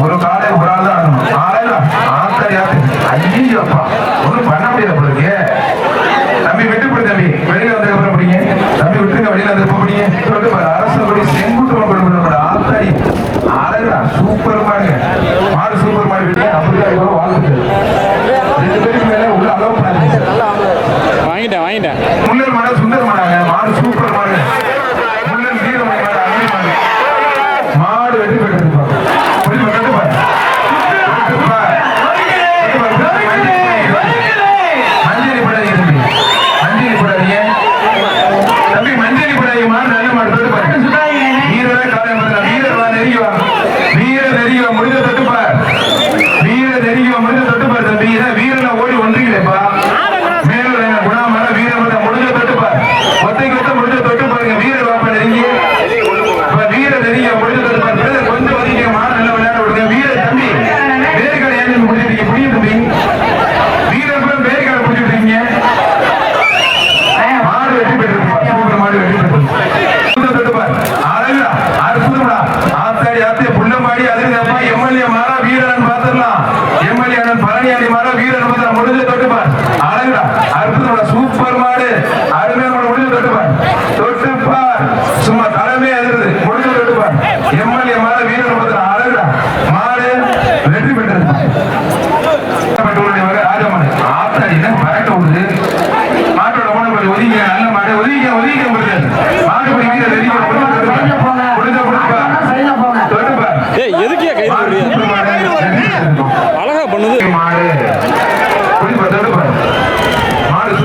ஒரு காலை ஒரு ஆள் தான் ஆளா ஆத்தரையா பண்ண முடியாது உங்களுக்கு தம்பி விட்டு போடு தம்பி. வெளியில வந்து அப்புறம் முடியும் தம்பி விட்டுருங்க வெளியில வந்ததுக்கு முடியும் சொல்லிட்டு அரசனுடைய செங்குட்டு கொடுக்கணும் ஆத்தாரி. ஆளா சூப்பர் மாடுங்க மாடு சூப்பர் மாடு விட்டு அப்படிதான் இவ்வளவு வாழ்ந்துட்டு ரெண்டு பேருக்கு மேல உள்ள அளவு வாங்கிட்டேன் வாங்கிட்டேன்.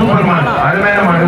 சூப்பர்மான் அருமையான மாடு.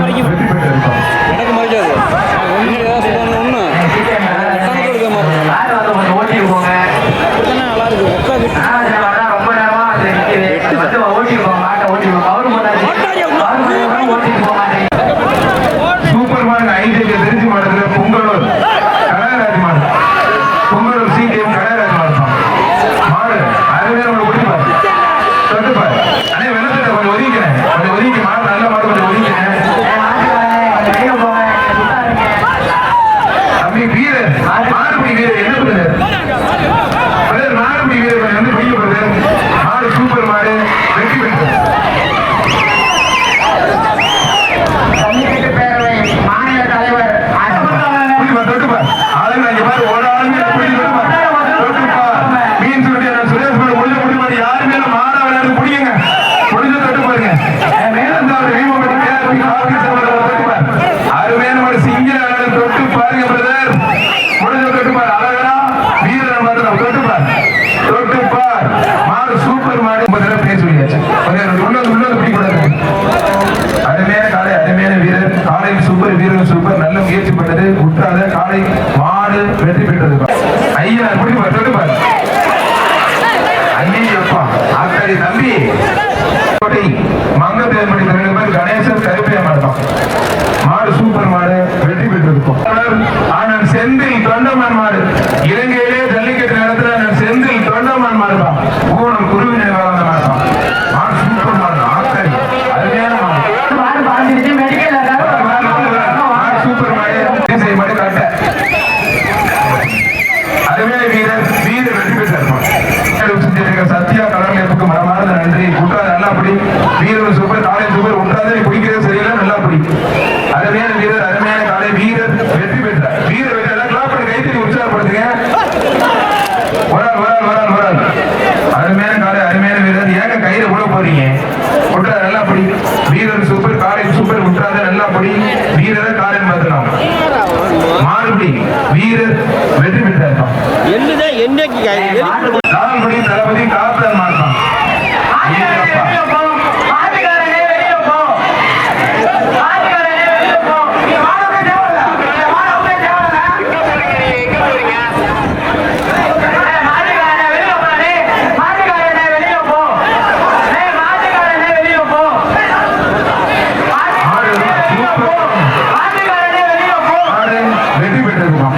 சூப்பர் மாடு கொடுத்தாரு. காலை மாடு வெற்றி பெற்றது ஐயா எப்படி சொல்லு பாரு அக்கடி தம்பி. கோட்டை மங்க தேர்மணி தலைவர் கணேசன் கருப்பையா மாடுதான். மாடு சூப்பர் மாடு வெற்றி பெற்றிருக்கும் ஆனால் செந்தில் தொண்டமான் மாடு. இலங்கையிலே ஜல்லிக்கட்டு நேரத்தில் செந்தில் தொண்டமான் மாடுதான். ஊனம் குருவினை வளர்ந்த கவிதை வீரர் வீர வெற்றி பெற்றிருப்பார் சத்யா கடற்கலைப்புக்கு மனமார்ந்த நன்றி. குற்றாத நல்லா பிடி வீரர் சூப்பர் காலை சூப்பர் உண்டாத குடிக்கிறது பிடிக்கிறது சரியில்லை நல்லா பிடி அருமையான வீரர் அருமையான காலை வீரர் வெற்றி பெற்றார். வீர வெற்றி எல்லாம் கிளாப் பண்ணி கைத்தறி உற்சாகப்படுத்துங்க. வரால் வரால் வரால் வரால் அருமையான காலை அருமையான வீரர். ஏங்க கையில கூட போறீங்க உற்றாத நல்லா பிடி வீரர் சூப்பர் காலை சூப்பர் உற்றாத நல்லா பிடி வீரரை காலை மாத்தலாம் மாறுபடி. வீரர் வெற்றி என்னதான் என்னைக்கு வெற்றி பெற்றிருக்கோம்